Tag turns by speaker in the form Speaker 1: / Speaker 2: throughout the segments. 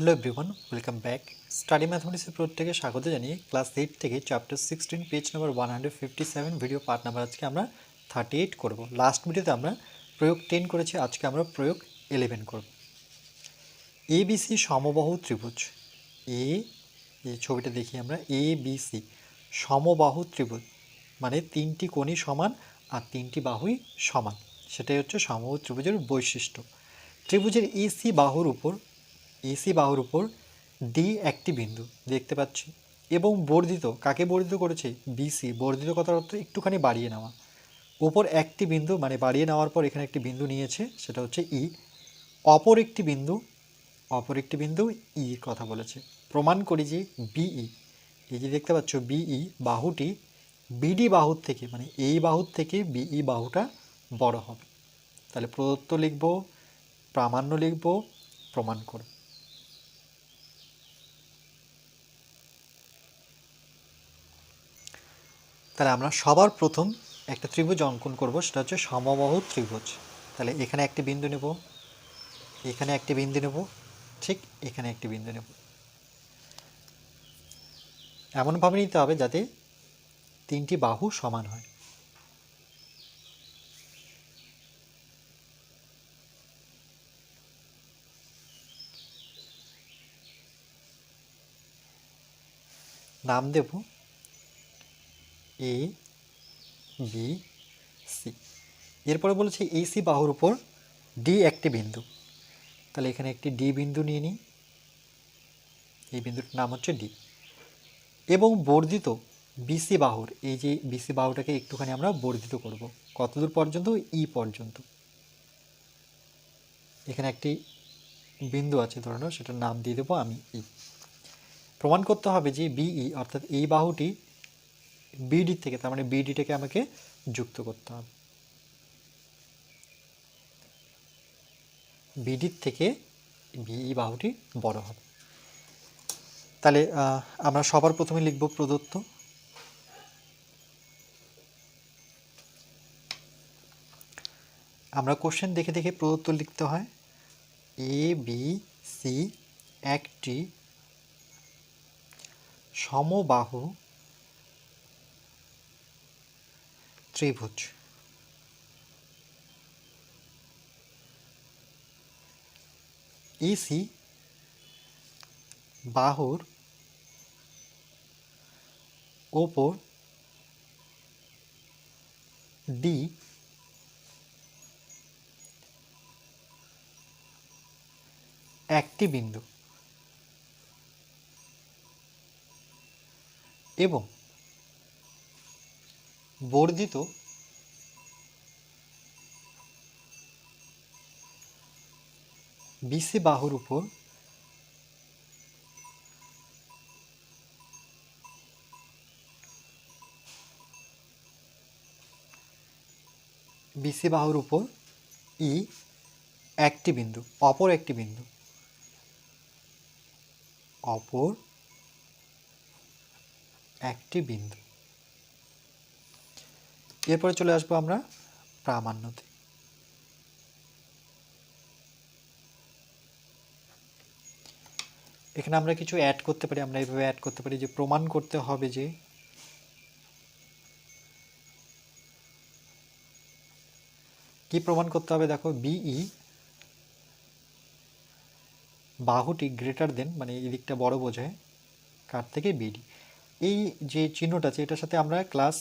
Speaker 1: Hello everyone welcome back study ম্যাথমেটিক্সের প্রত্যেকে স্বাগত জানিয়ে ক্লাস এইট থেকে chapter sixteen page number one hundred fifty seven video part number আজকে আমরা থার্টি এইট করব। লাস্ট ভিডিওতে আমরা প্রয়োগ টেন করেছি, আজকে আমরা প্রয়োগ ইলেভেন করব। এ বিসি সমবাহু ত্রিভুজ। এ এই ছবিটা দেখি আমরা এ বিসি সমবাহু ত্রিভুজ মানে তিনটি কোণই সমান আর তিনটি বাহুই সমান। সেটাই হচ্ছে সমবাহু ত্রিভুজের বৈশিষ্ট্য। ত্রিভুজের এসি বাহুর উপর এসি বাহুর উপর ডি একটি বিন্দু, দেখতে পাচ্ছি। এবং বর্ধিত, কাকে বর্ধিত করেছে? বিসি বর্ধিত কথার অর্থ একটুখানি বাড়িয়ে নেওয়া। ওপর একটি বিন্দু মানে বাড়িয়ে নেওয়ার পর এখানে একটি বিন্দু নিয়েছে, সেটা হচ্ছে ই অপর একটি বিন্দু, অপর একটি বিন্দু ই কথা বলেছে। প্রমাণ করি যে বিই এই যে দেখতে পাচ্ছ বিই বাহুটি বিডি বাহুর থেকে মানে এই বাহুর থেকে বিই বাহুটা বড় হবে। তাহলে প্রদত্ত লিখব, প্রামাণ্য লিখব, প্রমাণ করব। তাহলে আমরা সবার প্রথম একটা ত্রিভুজ অঙ্কন করব, সেটা হচ্ছে সমবাহু ত্রিভুজ। তাহলে এখানে একটি বিন্দু নেব, এখানে একটি বিন্দু নেব, ঠিক এখানে একটি বিন্দু নেব। এমনভাবে নিতে হবে যাতে তিনটি বাহু সমান হয়। নাম দেব এ বি সি এরপরে বলেছে এই সি বাহুর উপর ডি একটি বিন্দু। তাহলে এখানে একটি ডি বিন্দু নিয়ে নিই। এই বিন্দুটির নাম হচ্ছে ডি এবং বর্ধিত বিসি বাহুর, এই যে বিসি বাহুটাকে একটুখানি আমরা বর্ধিত করব, কতদূর পর্যন্ত? ই পর্যন্ত। এখানে একটি বিন্দু আছে, ধরে নাও, সেটার নাম দিয়ে দেবো আমি ই প্রমাণ করতে হবে যে বিই অর্থাৎ এই বাহুটি বিডি থেকে, তার মানে বিডিটাকে আমাকে যুক্ত করতে হবে। বিডির থেকে বিই বাহুটি বড় হবে। তাহলে আমরা সবার প্রথমে লিখব প্রদত্ত। আমরা কোশ্চেন দেখে দেখে প্রদত্ত লিখতে হয়। এ বি সি একটি সমবাহু ত্রিভুজ। ইসি বাহুর ওপর ডি একটি বিন্দু। এবং বর্ধিত বিসি বাহুর উপর বিসি বাহুর উপর ই একটি বিন্দু, অপর একটি বিন্দু। অপর একটি বিন্দু। এরপরে চলে আসব আমরা প্রামাণ্যতে। এখানে আমরা কিছু অ্যাড করতে পারি, আমরা এইভাবে অ্যাড করতে পারি যে প্রমাণ করতে হবে যে কি প্রমাণ করতে হবে? দেখো বিই বাহুটি গ্রেটার দেন মানে এই দিকটা বড় বোঝায়, কার থেকে? বিডি এই যে চিহ্নটা আছে, এটার সাথে আমরা ক্লাস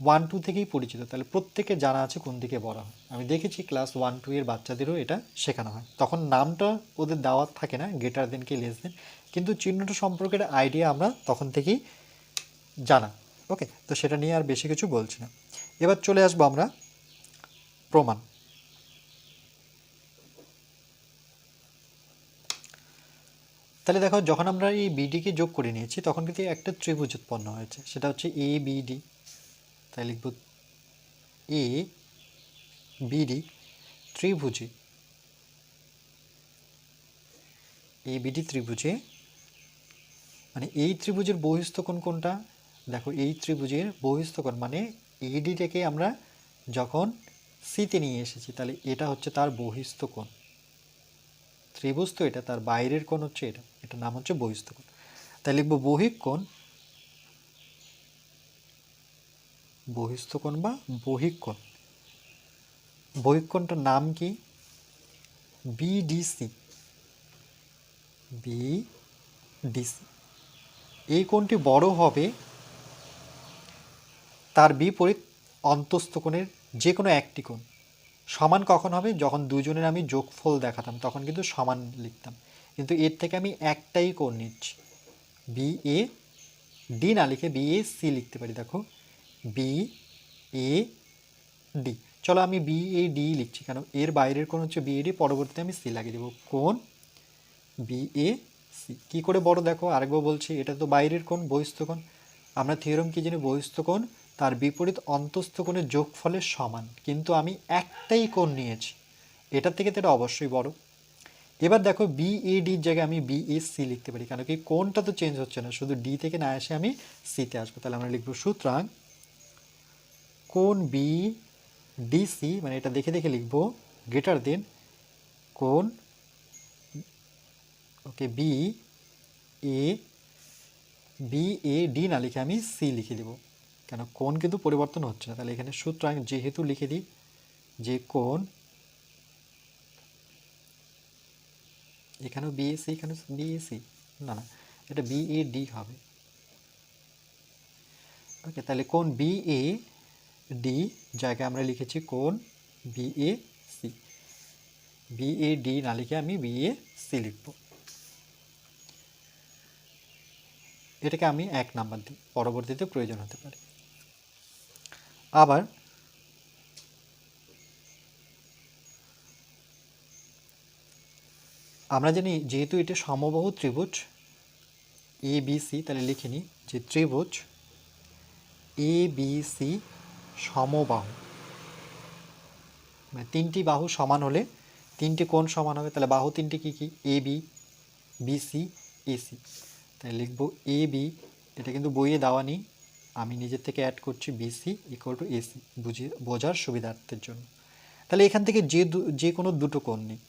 Speaker 1: ওয়ান টু থেকেই পরিচিত। তাহলে প্রত্যেকে জানা আছে কোন দিকে বলা হয়। আমি দেখেছি ক্লাস ওয়ান টু এর বাচ্চাদেরও এটা শেখানো হয়। তখন নামটা ওদের দেওয়া থাকে না গেটার দেন কি লেস দেন কিন্তু চিহ্নটা সম্পর্কের আইডিয়া আমরা তখন থেকেই জানা। ওকে তো সেটা নিয়ে আর বেশি কিছু বলছি না। এবার চলে আসব আমরা প্রমাণ। তাহলে দেখো, যখন আমরা এই বিডিকে যোগ করে নিয়েছি, তখন কিন্তু একটা ত্রিভুজ উৎপন্ন হয়েছে। সেটা হচ্ছে এ বিডি তাই লিখব এ, বিডি, ত্রিভুজে। এ, বিডি, ত্রিভুজে। মানে এই ত্রিভুজের বহিস্থ কোণ কোনটা? দেখো, এই ত্রিভুজের বহিস্থ কোণ মানে এডিটাকে আমরা যখন সিতে নিয়ে এসেছি, তাহলে এটা হচ্ছে তার বহিস্থ কোণ। ত্রিভুজ তো এটা, তার বাইরের কোণ হচ্ছে এটা, এটার নাম হচ্ছে বহিস্থ কোণ। তাই লিখব বহিক কোণ বহিস্থ কোণ বা বহিক কোণ বহিক কোণটার নাম কি? বিডিসি। বিডিসি। এই কোণটি বড় হবে তার বিপরীত অন্তস্থ কোণের যে কোনো একটি কোণ। সমান কখন হবে? যখন দুজনের আমি যোগফল দেখাতাম, তখন কিন্তু সমান লিখতাম। কিন্তু এর থেকে আমি একটাই কোণ নিচ্ছি। বি এ ডি না লিখে বি এ সি লিখতে পারি, দেখো। বি এ ডি চলো আমি বি এ ডি লিখছি কেন? এর বাইরের কোণ হচ্ছে বি এ ডি পরবর্তীতে আমি সি লাগিয়ে দেবো। কোন বি এ সি কী করে বড় দেখো? আরেকবার বলছি, এটা তো বাইরের কোন বহিস্থকোণ আমরা থিওরম কি জানি? বহিস্থ কোণ। তার বিপরীত অন্তস্থ কোণের যোগফলের সমান। কিন্তু আমি একটাই কোণ নিয়েছি। এটার থেকে তো এটা অবশ্যই বড়। এবার দেখো বি এ ডির জায়গায় আমি বি এ সি লিখতে পারি। কেন কি? কোনটা তো চেঞ্জ হচ্ছে না। শুধু ডি থেকে না এসে আমি সিতে আসব। তাহলে আমরা লিখব সুতরাং কোণ বি ডিসি মানে এটা দেখে দেখে লিখব গ্রেটার দেন কোণ okay B A B A D না লিখে আমি সি লিখে দেব। কেন? কোণ কিন্তু পরিবর্তন হচ্ছে না। তাহলে এখানে সুতরাং যেহেতু লিখে দিই, যে কোণ এখানেও বিএসসি এখানে বিএসসি না না, এটা বিএ ডি হবে। ওকে তাহলে কোণ বি এ ডি জায়গায় আমরা লিখেছি কোন? B A C B A D না লিখে আমি বি এ সি লিখব। এটাকে আমি এক নাম্বার দিই, পরবর্তীতে প্রয়োজন হতে পারে। আবার আমরা জানি যেহেতু এটা সমবাহু ত্রিভুজ এ বি সি তাহলে লিখে নিই যে ত্রিভুজ এ বি সি সমবাহু। মানে তিনটি বাহু সমান হলে তিনটি কোণ সমান হবে, তাহলে বাহু তিনটি কী কী? এ বি বিসি এসি তাই লিখব এ বি এটা কিন্তু বইয়ে দেওয়া নেই। আমি নিজের থেকে অ্যাড করছি বিসি ইকুয়াল টু এসি বুঝিয়ে বোঝার সুবিধার্থের জন্য। তাহলে এখান থেকে যে যে কোনো দুটো কোণ নিই।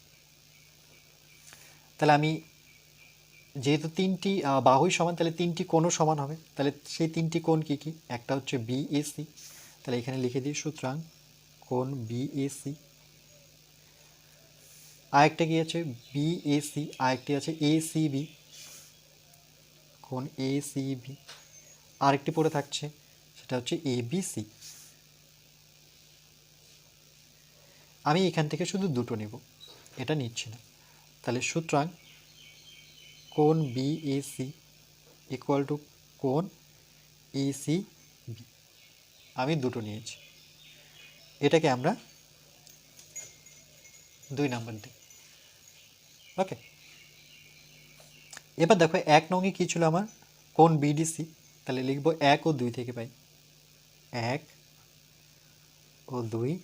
Speaker 1: তাহলে আমি যেহেতু তিনটি বাহুই সমান, তাহলে তিনটি কোণও সমান হবে। তাহলে সেই তিনটি কোণ কী কী? একটা হচ্ছে বিএসি তাহলে এখানে লিখে দিই সুতরাং কোণ বিএসি আরেকটা কি আছে? বিএসি আরেকটি আছে এসিবি কোণ এসিবি আরেকটি পড়ে থাকছে, সেটা হচ্ছে এবিসি আমি এখান থেকে শুধু দুটো নেব, এটা নিচ্ছি না। তাহলে সুতরাং কোণ বিএসি ইকুয়াল টু কোণ এসি বি আমি দুটো নিয়েছি। এটাকে আমরা দুই নাম্বার দিই। ওকে? এবার দেখো, এক নঙে কী ছিল আমার? কোন বিডিসি তাহলে লিখব এক ও দুই থেকে পাই। এক ও দুই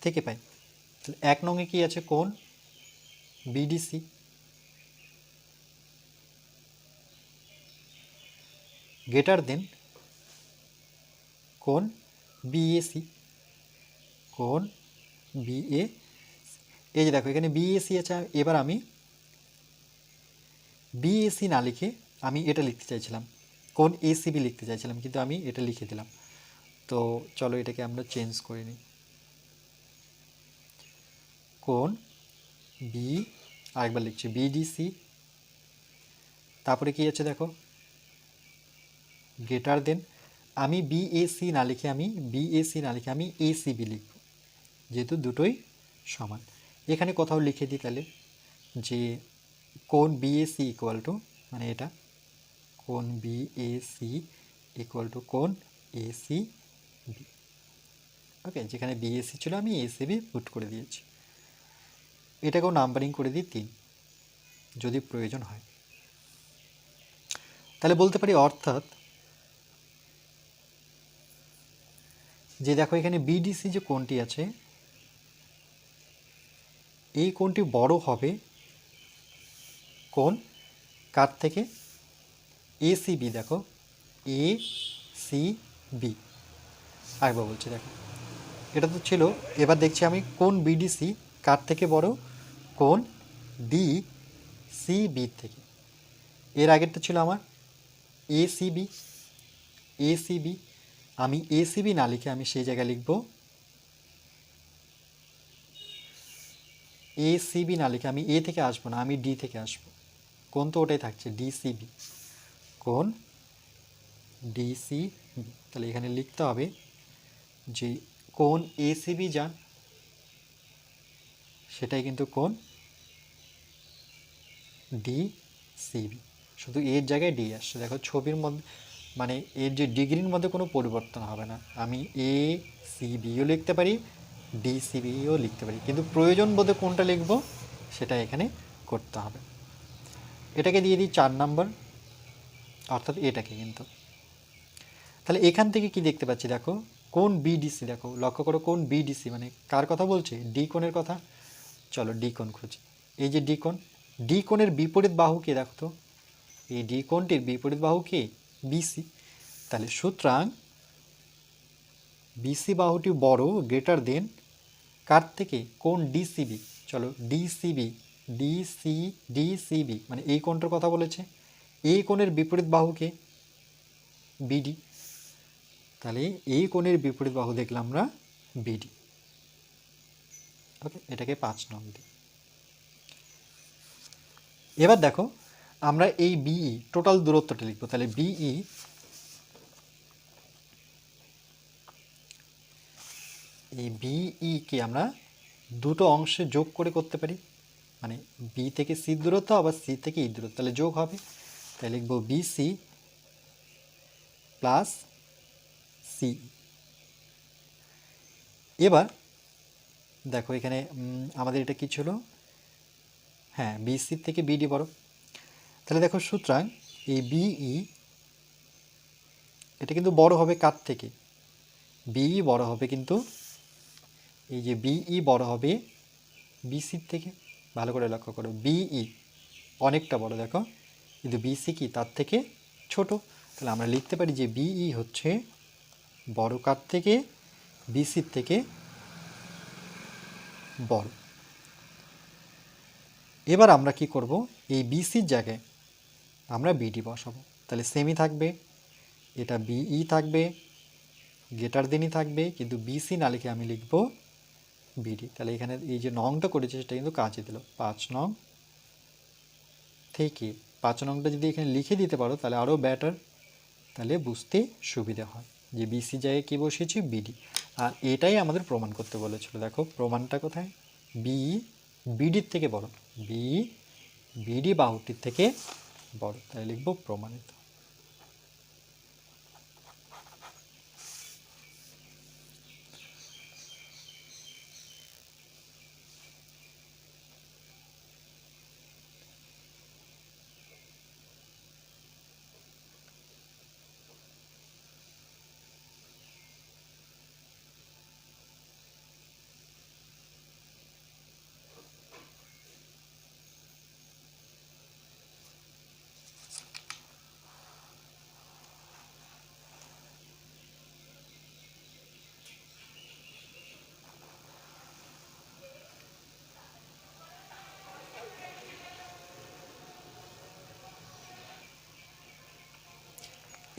Speaker 1: থেকে পাই। তাহলে এক নঙে কি আছে? কোন? বিডিসি গ্রেটার দেন কোন বিএসি কোন বিএ এই যে দেখো, এখানে বিএসি আছে, এবার আমি বিএসি না লিখে আমি এটা লিখতে চাইছিলাম। কোন এসিবি লিখতে চাইছিলাম, কিন্তু আমি এটা লিখে দিলাম। তো চলো এটাকে আমরা চেঞ্জ করে নিই। কোন বি আরেকবার লিখছি বিডিসি তারপরে কি আছে দেখো? গ্রেটার দেন আমি বিএসি না লিখে আমি বিএসি না লিখে আমি এসিবি লিখব। যেহেতু দুটোই সমান। এখানে কোথাও লিখে দিই তাহলে যে কোন বিএসি ইকুয়াল টু মানে এটা, কোন বিএসি ইকুয়াল টু কোন এসি বি ওকে যেখানে বিএসসি ছিল আমি এসিবি পুট করে দিয়েছি। এটাকেও নাম্বারিং করে দিই তিন, যদি প্রয়োজন হয়। তাহলে বলতে পারি অর্থাৎ যে দেখো এখানে বিডিসি যে কোণটি আছে, এই কোণটি বড় হবে কোন কার থেকে? এসিবি দেখো। এ সি বি আরেকবার বলছি, দেখো। এটা তো ছিল, এবার দেখছি আমি কোন বিডিসি কার থেকে বড়? কোন ডি সি বি থেকে। এর আগেরটা ছিল আমার A C B A C B আমি এ সি বি না লিখে আমি সেই জায়গায় লিখব। এ সি বি না লিখে আমি এ থেকে আসব না, আমি ডি থেকে আসব। কোন তো ওটাই থাকছে ডিসিবি কোন ডিসিবি তাহলে এখানে লিখতে হবে যে কোন এসিবি যান সেটাই কিন্তু কোন ডিসিবি শুধু এর জায়গায় ডি আসছে। দেখো ছবির মধ্যে মানে এর যে ডিগ্রির মধ্যে কোনো পরিবর্তন হবে না। আমি এ সিবিও লিখতে পারি ডিসিবিও লিখতে পারি। কিন্তু প্রয়োজন বোধে কোনটা লিখব, সেটা এখানে করতে হবে। এটাকে দিয়ে দিই চার নাম্বার, অর্থাৎ এটাকে কিন্তু। তাহলে এখান থেকে কি দেখতে পাচ্ছি দেখো, কোন বিডিসি দেখো, লক্ষ্য করো কোন বিডিসি মানে কার কথা বলছে? ডি কোণের কথা। চলো ডি কোণ খুঁজি। এই যে ডি কোণ ডি কোণের বিপরীত বাহু কে দেখো তো এই ডি কোণটির বিপরীত বাহু কে? বিসি। তাহলে সুতরাং বিসি বাহুটি বড় গ্রেটার দেন কার থেকে? কোন ডিসিবি চলো ডিসিবি ডিসি ডিসিবি মানে এই কোণটার কথা বলেছে। এই কোণের বিপরীত বাহুকে বিডি তাহলে এই কোণের বিপরীত বাহু দেখলাম আমরা বিডি ওকে এটাকে পাঁচ নং দিই। এবার দেখো আমরা এই বিই টোটাল দূরত্বটা লিখব। তাহলে বিই এই বিই কে আমরা দুটো অংশে যোগ করে করতে পারি। মানে বি থেকে সি দূরত্ব আবার সি থেকে ই দূরত্ব। তাহলে যোগ হবে। তাই লিখব বিসি প্লাস সি এবার দেখো এখানে আমাদের এটা কি ছিল? হ্যাঁ বিসি থেকে বিডি বড়। তাহলে দেখো সুতরাং এই বিই এটা কিন্তু বড় হবে কার থেকে? বিই বড় হবে কিন্তু এই যে বিই বড় হবে বিসির থেকে। ভালো করে লক্ষ্য করো বিই অনেকটা বড় দেখো, কিন্তু বিসি কি তার থেকে ছোট? তাহলে আমরা লিখতে পারি যে বিই হচ্ছে বড় কার থেকে? বিসির থেকে বড়। এবার আমরা কি করব? এই বিসির জায়গায় আমরা বিডি বসাবো। তাহলে সেমি থাকবে, এটা বিই থাকবে গেটার দিনই থাকবে, কিন্তু বিসি না লিখে আমি লিখব বিডি তাহলে এখানে এই যে নংটা করেছে, সেটা কিন্তু কাজে দিল। পাঁচ নং থেকে, পাঁচ নংটা যদি এখানে লিখে দিতে পারো, তাহলে আরও ব্যাটার তাহলে বুঝতে সুবিধা হয় যে বিসি জায়গায় কী বসিয়েছি? বিডি আর এটাই আমাদের প্রমাণ করতে বলেছিল। দেখো, প্রমাণটা কোথায়? বি বিডির থেকে বড়। বি বিডি বাহুটির থেকে বড় তাই লিখব প্রমাণিত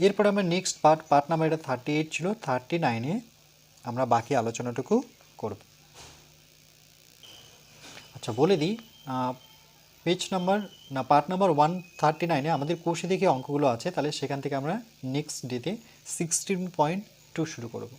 Speaker 1: এরপর আমরা নেক্সট পার্ট পার্ট নাম্বার এটা থার্টি এইট ছিল থার্টি নাইনে আমরা বাকি আলোচনাটুকু করব। আচ্ছা বলে দিই পেজ নাম্বার না পার্ট নাম্বার ওয়ান থার্টি নাইনে আমাদের কোষে দেখে অঙ্কগুলো আছে, তাহলে সেখান থেকে আমরা নেক্সট ডেতে সিক্সটিন পয়েন্ট টু শুরু করব।